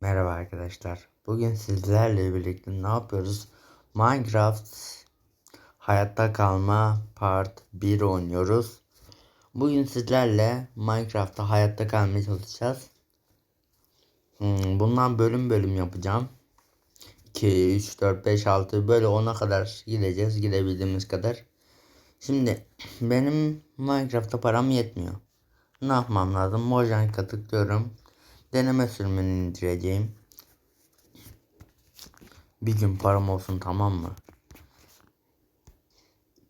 Merhaba arkadaşlar. Bugün sizlerle birlikte ne yapıyoruz? Minecraft Hayatta Kalma Part 1 oynuyoruz. Bugün sizlerle Minecraft'ta hayatta kalmaya çalışacağız. Hmm, bundan bölüm bölüm yapacağım. 2, 3, 4, 5, 6 böyle 10'a kadar gideceğiz. Gidebildiğimiz kadar. Şimdi benim Minecraft'ta param yetmiyor. Ne yapmam lazım? Mojang'a tıklıyorum. Deneme sürümünü indireceğim. Bir gün param olsun tamam mı?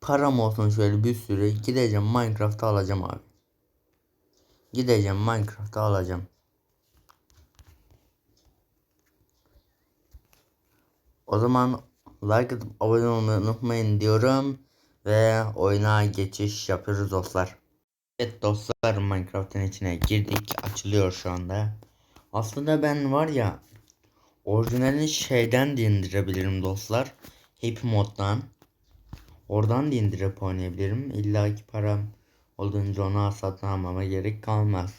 Param olsun şöyle bir sürü gideceğim Minecraft'ı alacağım abi. Gideceğim Minecraft'ı alacağım. O zaman like atıp abone olmayı unutmayın diyorum. Ve oyuna geçiş yapıyoruz dostlar. Evet dostlar Minecraft'ın içine girdik. Açılıyor şu anda. Aslında ben var ya orijinalini şeyden de indirebilirim dostlar. Happy moddan. Oradan da indirip oynayabilirim. İlla ki param olduğunca onu satın almama gerek kalmaz.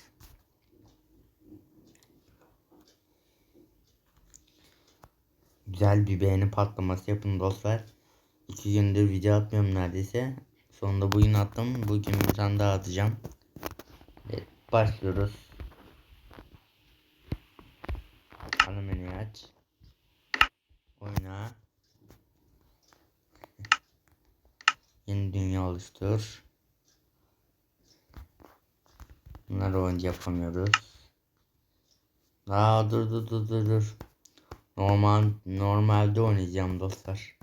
Güzel bir beğeni patlaması yapın dostlar. İki gündür video atmıyorum neredeyse. Sonunda bugün attım. Bugün bir tane daha atacağım. Evet, başlıyoruz. Ana menüyü aç. Oyna. Yeni dünya oluştur. Bunları oyuncu yapamıyoruz. Aa dur dur dur dur dur. Normal normalde oynayacağım dostlar.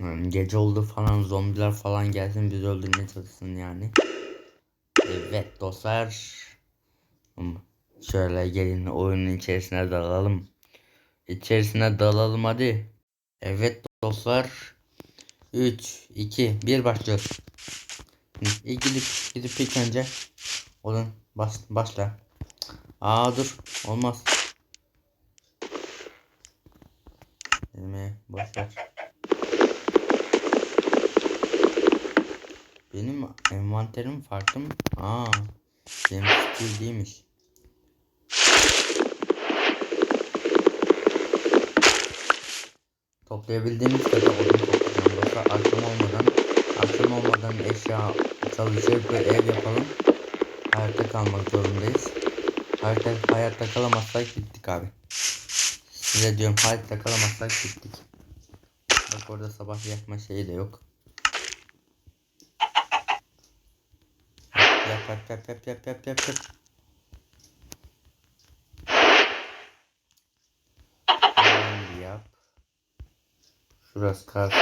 Yani gece oldu falan zombiler falan gelsin biz öldürmeye çalışsın yani. Evet dostlar. Şöyle gelin oyunun içerisine dalalım. İçerisine dalalım hadi. Evet dostlar. 3, 2, 1 başlıyoruz. İyi gidip gidip ilk önce olun bas, başla. Aa dur olmaz. Elime boş ver. Benim envanterim farklı mı? Aa, benim skill değilmiş. Toplayabildiğimiz kadar odun toplayacağım. Yoksa akşam olmadan, akşam olmadan eşya çalışır ve ev yapalım. Hayatta kalmak zorundayız. Hayatta, hayatta kalamazsak gittik abi. Size diyorum hayatta kalamazsak gittik. Bak orada sabah yakma şeyi de yok. Yap yap yap yap yap yap yap yap. Şundan bir yap. Şurası kalsın.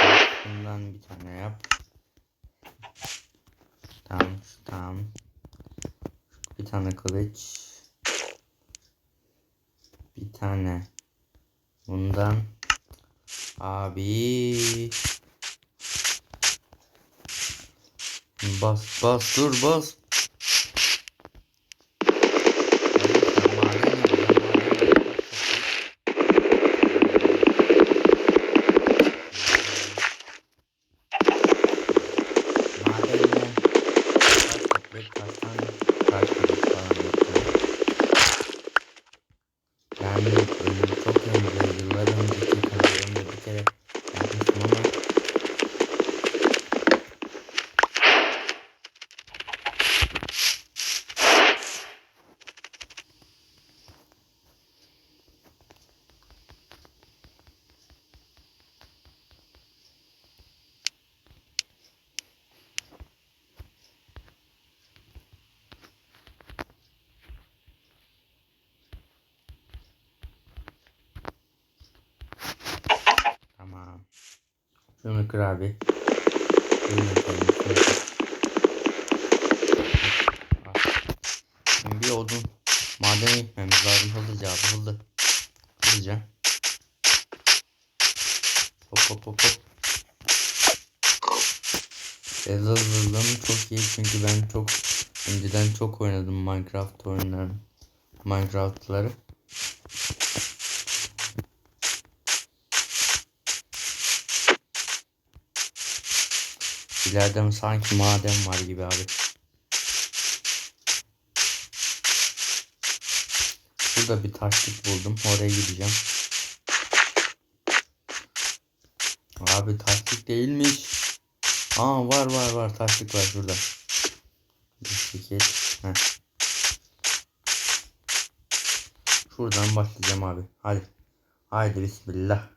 Bundan bir tane yap. Tamam tamam. Bir tane kılıç. Bir tane. Bundan. Abi. Bas bas dur bas. Yani e, çok önce yıllar önceki kanalımda bir kere yapmıştım ama Tamam. Şunu kır abi. Şimdi bir odun madene gitmemiz lazım hızlıca abi hızlı. Hızlıca. Hop hop hop hop. Hızlılığım çok iyi çünkü ben çok önceden çok oynadım Minecraft oyunları. Minecraft'ları. İleride sanki maden var gibi abi. şurada bir taşlık buldum. Oraya gideceğim. Abi taşlık değilmiş. Aa var var var taşlık var şurada. Heh. Şuradan başlayacağım abi. Hadi. Haydi bismillah.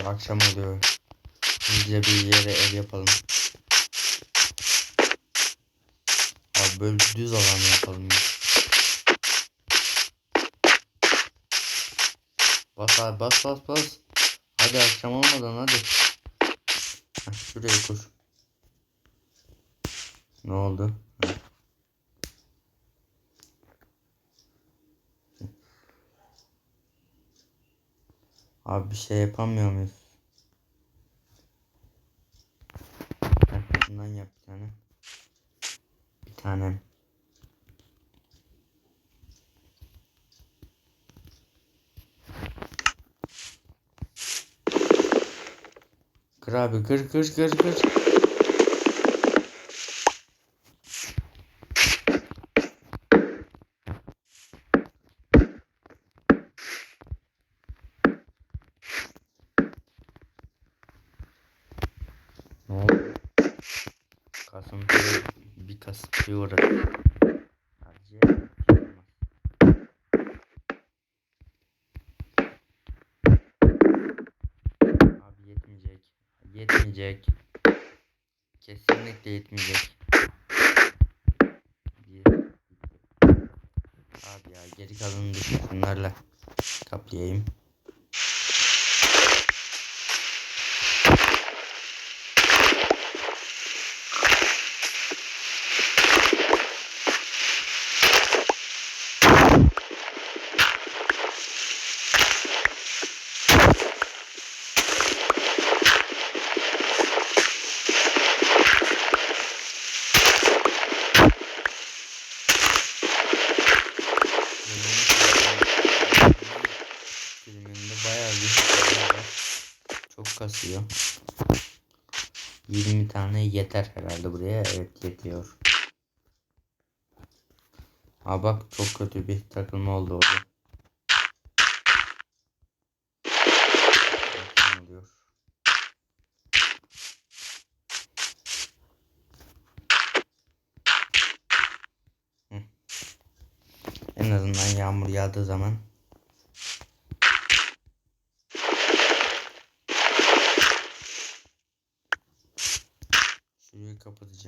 Hadi akşam oluyor. Hızlıca bir yere ev yapalım. Abi böyle düz alan yapalım. ya. Bas abi bas bas bas. Hadi akşam olmadan hadi. Heh, şuraya koş. Ne oldu? Heh. Abi bir şey yapamıyor muyuz? Şundan yap bir tane. Bir tane. Kır abi kır kır kır kır. Ne oldu? Kasıntıya şey olmaz. Abi yetmeyecek. Yetmeyecek. Kesinlikle yetmeyecek. Abi ya geri kalanını düşün şunlarla kaplayayım. Filminde bayağı bir şey var. Çok kasıyor. 20 tane yeter herhalde buraya. Evet yetiyor. Aa bak çok kötü bir takılma oldu orada. En azından yağmur yağdığı zaman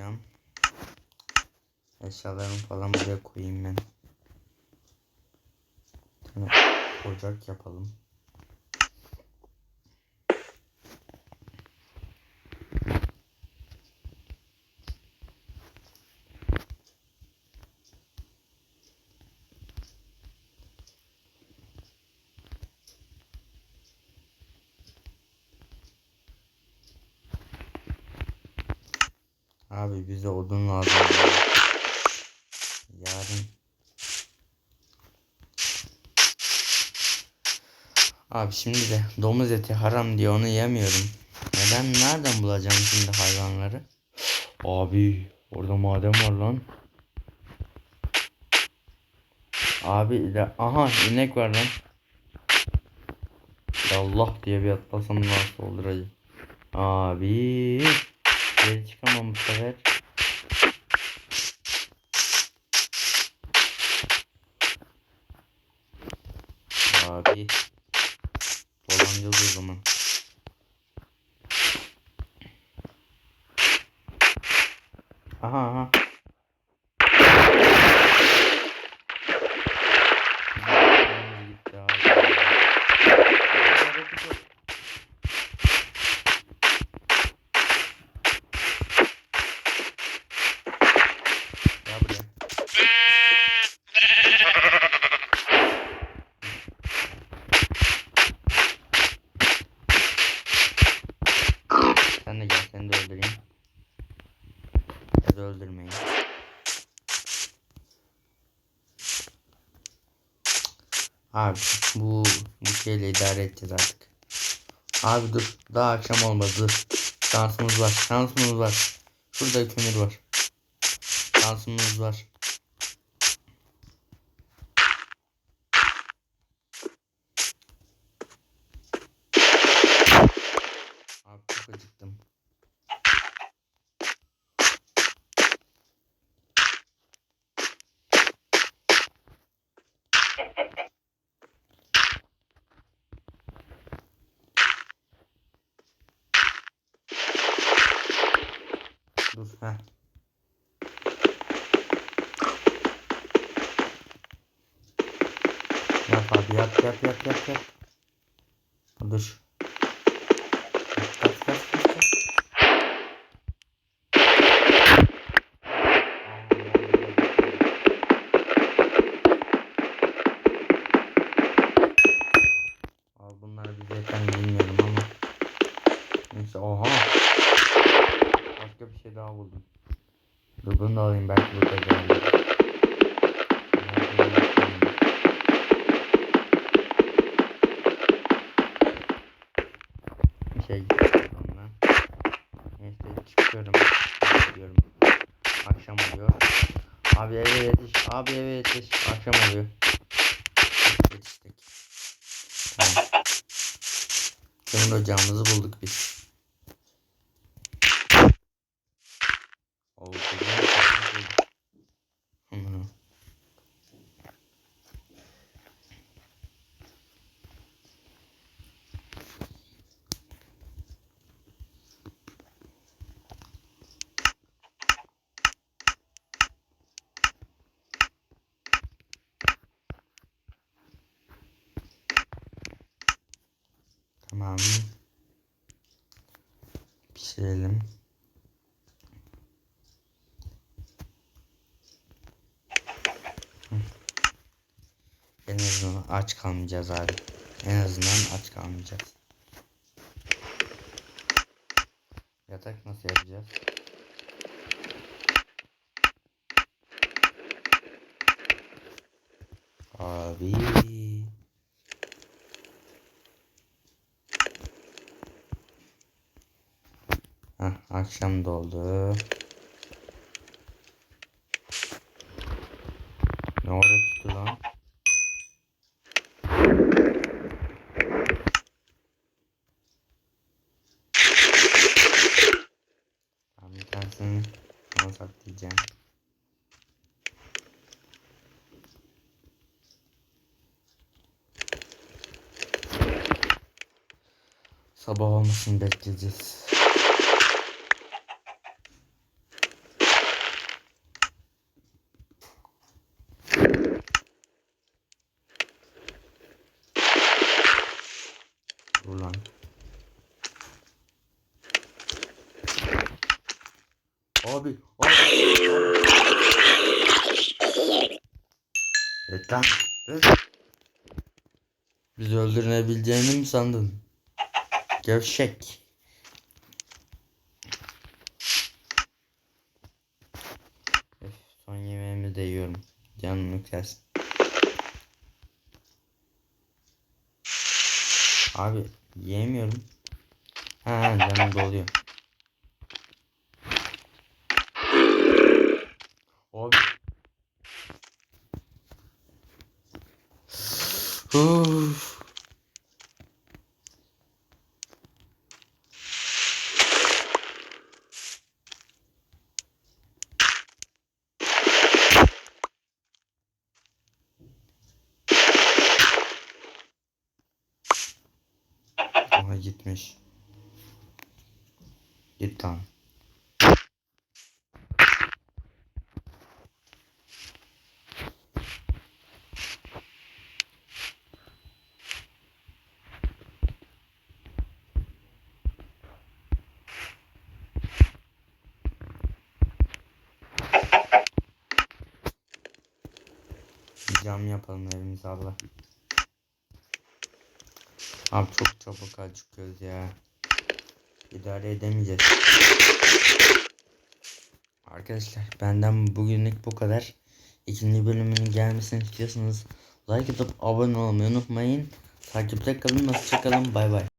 kapatacağım. Eşyalarımı falan buraya koyayım ben. Bir ocak yapalım. Abi bize odun lazım. ya. Yarın. Abi şimdi de domuz eti haram diye onu yemiyorum. Neden nereden bulacağım şimdi hayvanları? Abi orada maden var lan. Abi de aha inek var lan. Allah diye bir atlasam nasıl olur acı. Abi geri çıkamam bu sefer. Abi dolanacağız o zaman. Aha aha. Abi bu bu şeyle idare edeceğiz artık. Abi dur daha akşam olmadı. Şansımız var şansımız var. Şurada kömür var. Şansımız var. Abi çok acıktım. Ha. Yap abi yap yap yap yap yap. Dur. Alayım belki burada geldi. Bir şey ondan. Neyse çıkıyorum. Gidiyorum. Akşam oluyor. Abi eve yetiş. Abi eve yetiş. Akşam oluyor. Yetiştik. Tamam. Kömür ocağımızı bulduk biz. Oo, güzel bir şey bulduk. Hı. Tamam. Hı. En azından aç kalmayacağız abi. En azından aç kalmayacağız. Yatak nasıl yapacağız? Abi. Heh, akşam doldu. Ne orada tuttu lan? Tamam bir tanesini. Sabah olmasını bekleyeceğiz. Dur lan. Abi, abi. Evet lan. Bizi öldürebileceğini mi sandın? Gevşek. Öf, son yemeğimi de yiyorum. Canım yükselsin. Abi yiyemiyorum. Ha canım doluyor. Abi. Gitmiş. Git. Bir Cam yapalım evimize Allah. Abi çok çabuk acıkıyoruz ya. İdare edemeyeceğiz. Arkadaşlar benden bugünlük bu kadar. İkinci bölümünün gelmesini istiyorsanız Like atıp abone olmayı unutmayın. Takipte kalın. Hoşçakalın. Bay bay.